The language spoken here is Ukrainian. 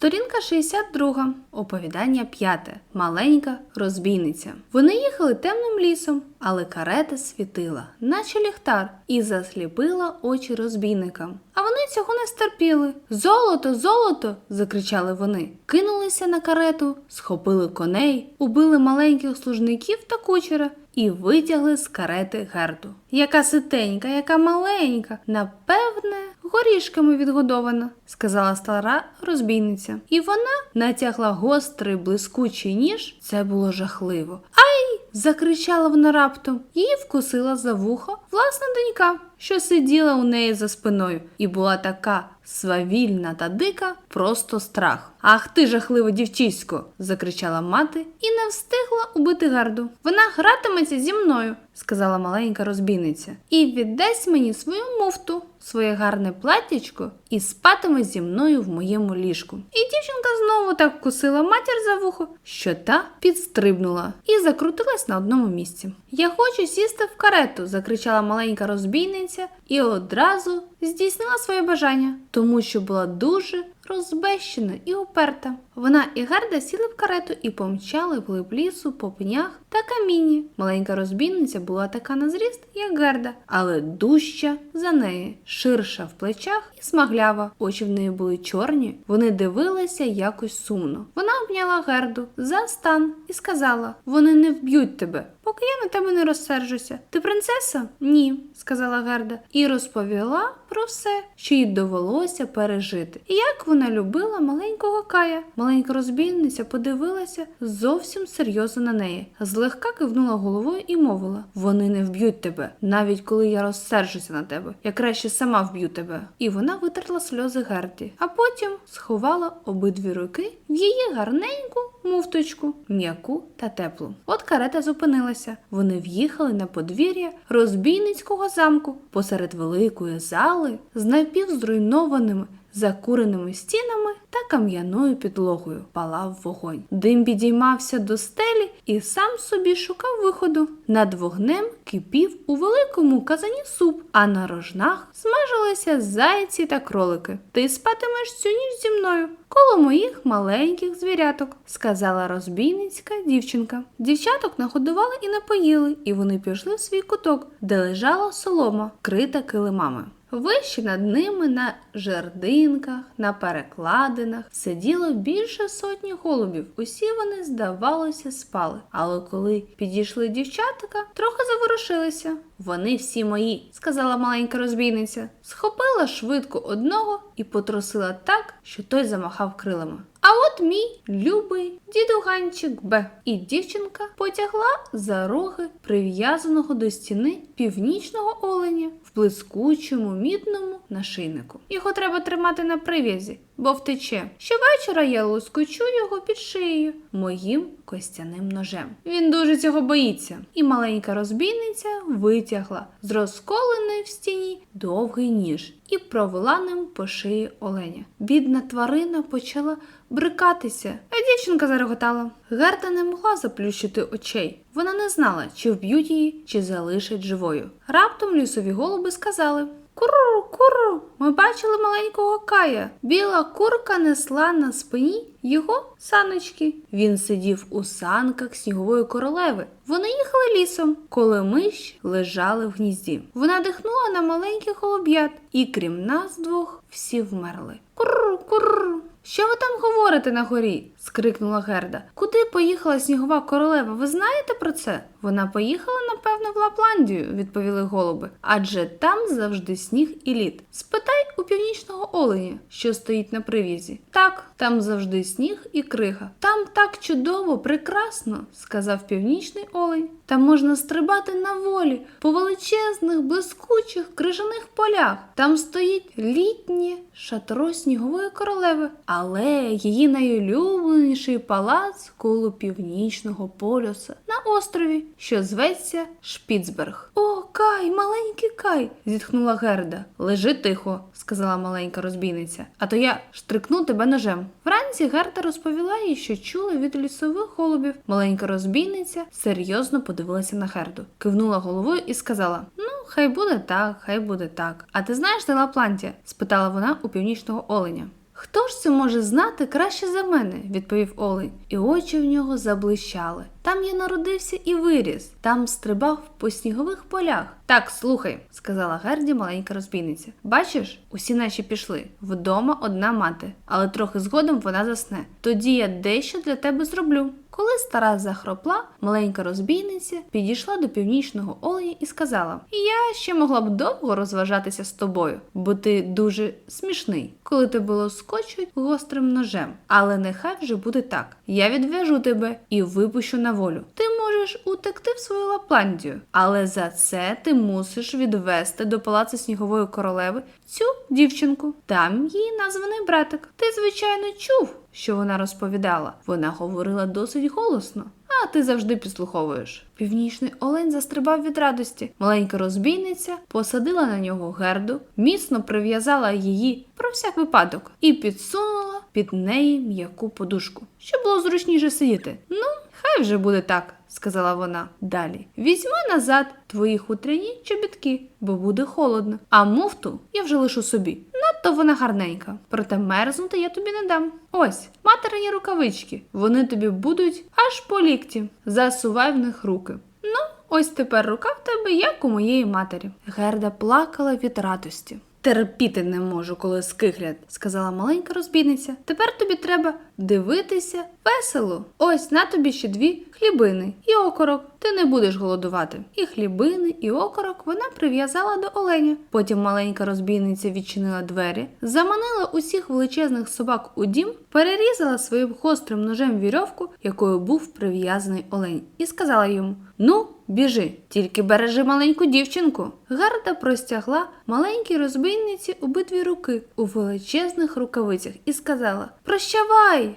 Сторінка 62. Оповідання п'яте. Маленька розбійниця. Вони їхали темним лісом, але карета світила, наче ліхтар, і засліпила очі розбійникам. А вони цього не стерпіли. Золото, золото! закричали вони. Кинулися на карету, схопили коней, убили маленьких служників та кучера і витягли з карети герду. Яка ситенька, яка маленька, напевне, горішками відгодована, сказала стара розбійниця. І вона натягла гострий блискучий ніж. Це було жахливо. Ай! закричала вона раптом. Її вкусила за вухо власна донька, що сиділа у неї за спиною, і була така свавільна та дика, просто страх. Ах ти, жахливе дівчисько! закричала мати і не встигла убити гарду. Вона гратиметься зі мною, сказала маленька розбійниця, і віддасть мені свою муфту, своє гарне платтячко і спатиме зі мною в моєму ліжку. І дівчинка знову так вкусила матір за вухо, що та підстрибнула і закрутилась на одному місці. Я хочу сісти в карету, закричала маленька розбійниця і одразу здійснила своє бажання, тому що була дуже розбещена і уперта. Вона і Герда сіли в карету і помчали вглиб лісу по пнях та камінні. Маленька розбійниця була така на зріст, як Герда, але дужча за неї, ширша в плечах і смаглява. Очі в неї були чорні. Вони дивилися якось сумно. Вона обняла Герду за стан і сказала: Вони не вб'ють тебе, поки я на тебе не розсержуся. Ти принцеса? Ні, сказала Герда, і розповіла про все, що їй довелося пережити. І як вона любила маленького Кая. Маленька розбійниця подивилася зовсім серйозно на неї, злегка кивнула головою і мовила: Вони не вб'ють тебе, навіть коли я розсержуся на тебе. Я краще сама вб'ю тебе. І вона витерла сльози Герді, а потім сховала обидві руки в її гарненьку муфточку, м'яку та теплу. От карета зупинилася. Вони в'їхали на подвір'я розбійницького замку посеред великої зали з напівзруйнованими закуреними стінами та кам'яною підлогою палав вогонь. Дим підіймався до стелі і сам собі шукав виходу. Над вогнем кипів у великому казані суп, а на рожнах смажилися зайці та кролики. Ти спатимеш цю ніч зі мною. Коло моїх маленьких звіряток, сказала розбійницька дівчинка. Дівчаток нагодували і напоїли, і вони пішли в свій куток, де лежала солома, крита килимами. Вище над ними на жердинках, на перекладинах сиділо більше сотні голубів. Усі вони, здавалося, спали. Але коли підійшли дівчатка, трохи заворушилися. Вони всі мої, сказала маленька розбійниця. Схопила швидко одного і потрусила так, що той замахав крилами. А от мій любий дідуганчик Б. І дівчинка потягла за роги прив'язаного до стіни північного оленя в блискучому мідному нашийнику. Його треба тримати на прив'язі, бо втече. Щовечора я лоскочу його під шиєю моїм костяним ножем. Він дуже цього боїться. І маленька розбійниця витягла з розколеної в стіні довгий ніж і провела ним по шиї оленя. Бідна тварина почала брикатися, а дівчинка зареготала. Герда не могла заплющити очей. Вона не знала, чи вб'ють її, чи залишать живою. Раптом лісові голуби сказали. Куру, куру, ми бачили маленького Кая. Біла курка несла на спині його саночки. Він сидів у санках снігової королеви. Вони їхали лісом, коли миш лежали в гнізді. Вона дихнула на маленьких голуб'ят, і крім нас двох, всі вмерли. Куру, куру. Що ви там говорите на горі? скрикнула Герда. Куди поїхала снігова королева? Ви знаєте про це? Вона поїхала, напевно, в Лапландію, відповіли голуби. Адже там завжди сніг і лід. Спитай у північного оленя, що стоїть на привізі. Так, там завжди сніг і крига. Там так чудово, прекрасно, сказав північний олень. Там можна стрибати на волі по величезних, блискучих крижаних полях. Там стоїть літнє шатро снігової королеви, але її найулюбленіший палац коло північного полюса на острові, що зветься Шпіцберг. О, Кай, маленький Кай, зітхнула Герда. Лежи тихо, сказала маленька розбійниця, а то я штрикну тебе ножем. Вранці Герда розповіла їй, що чула від лісових голубів. Маленька розбійниця серйозно подивилася на Герду, кивнула головою і сказала: Ну, хай буде так, хай буде так. А ти знаєш де Лапландія? спитала вона у північного оленя. Хто ж це може знати краще за мене? відповів Олень, і очі в нього заблищали. Там я народився і виріс, там стрибав по снігових полях. Так, слухай, сказала Герді маленька розбійниця. Бачиш, усі наші пішли. Вдома одна мати, але трохи згодом вона засне. Тоді я дещо для тебе зроблю. Коли стара захропла, маленька розбійниця підійшла до північного оленя і сказала: Я ще могла б довго розважатися з тобою, бо ти дуже смішний, коли тебе лоскочуть гострим ножем. Але нехай вже буде так. Я відв'яжу тебе і випущу на волю. Ти можеш утекти в свою Лапландію, але за це ти мусиш відвести до палацу снігової королеви цю дівчинку. Там її названий братик. Ти, звичайно, чув, що вона розповідала. Вона говорила досить голосно. А ти завжди підслуховуєш. Північний олень застрибав від радості. Маленька розбійниця посадила на нього герду, міцно прив'язала її про всяк випадок і підсунула під неї м'яку подушку, щоб було зручніше сидіти. Ну, хай вже буде так, сказала вона. Далі візьми назад твої хутряні чобітки, бо буде холодно. А муфту я вже лишу собі. Надто вона гарненька, проте мерзнути я тобі не дам. Ось материні рукавички. Вони тобі будуть аж по лікті. Засувай в них руки. Ну, ось тепер рука в тебе, як у моєї матері. Герда плакала від радості. Терпіти не можу, коли скиглять, сказала маленька розбійниця. Тепер тобі треба дивитися весело. Ось на тобі ще дві хлібини і окорок. Ти не будеш голодувати. І хлібини, і окорок вона прив'язала до оленя. Потім маленька розбійниця відчинила двері, заманила усіх величезних собак у дім, перерізала своїм гострим ножем вірьовку, якою був прив'язаний олень, і сказала йому: Ну, біжи, тільки бережи маленьку дівчинку. Гарда простягла маленькій розбійниці обидві руки у величезних рукавицях і сказала: Прощавай!